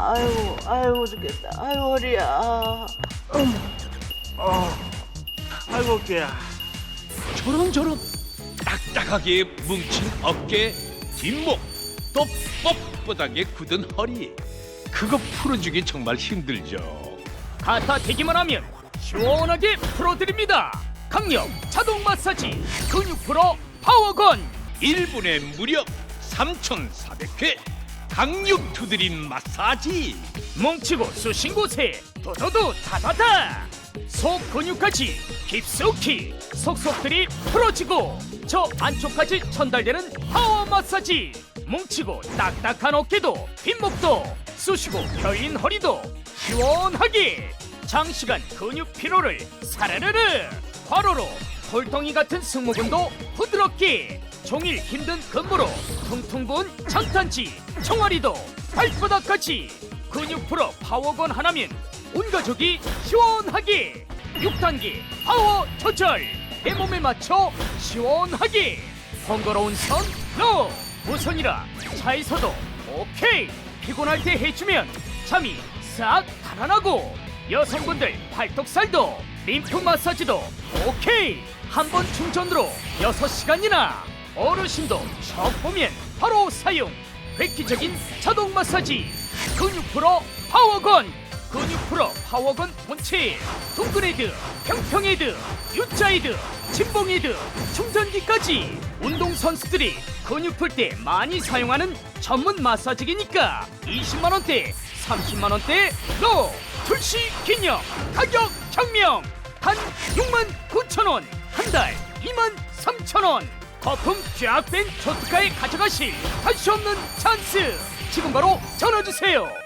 아이고 아이고 죽겠다 아이고 허리야 어, 아이고 어깨야. 저런저런 딱딱하게 뭉친 어깨, 뒷목, 또 뻣뻣하게 굳은 허리. 그거 풀어주기 정말 힘들죠. 갖다 대기만 하면 시원하게 풀어드립니다. 강력 자동 마사지 근육 풀어 파워건 1분에 무려 3,400회 강력 두드림 마사지. 뭉치고 쑤신 곳에 도도도 다다다. 속 근육까지 깊숙이 속속들이 풀어지고 저 안쪽까지 전달되는 파워 마사지. 뭉치고 딱딱한 어깨도 뒷목도 쑤시고 펴인 허리도 시원하게 장시간 근육 피로를 사르르르. 과로로 돌덩이 같은 승모근도 부드럽게 종일 힘든 근무로 퉁퉁 부은 장탄지 총알이도 발바닥까지 근육 풀어 파워건 하나면 온 가족이 시원하게 6단계 파워 조절 내 몸에 맞춰 시원하게 번거로운 선 노! 무선이라 차에서도 오케이 피곤할 때 해주면 잠이 싹 달아나고 여성분들 팔뚝살도 림프 마사지도 오케이 한 번 충전으로 6시간이나 어르신도 척 보면 바로 사용. 획기적인 자동 마사지. 근육 풀어 파워건. 근육 풀어 파워건 본체. 둥근 헤드 평평 헤드 U자 헤드 진봉 헤드 충전기까지. 운동 선수들이 근육 풀 때 많이 사용하는 전문 마사지기니까 20만 원대 30만 원대 로 출시 기념. 가격 경명. 단 6만 9천 원 한 달 2만 3천 원 거품 쫙 뺀 초특가에 가져가실 다시 없는 찬스! 지금 바로 전화 주세요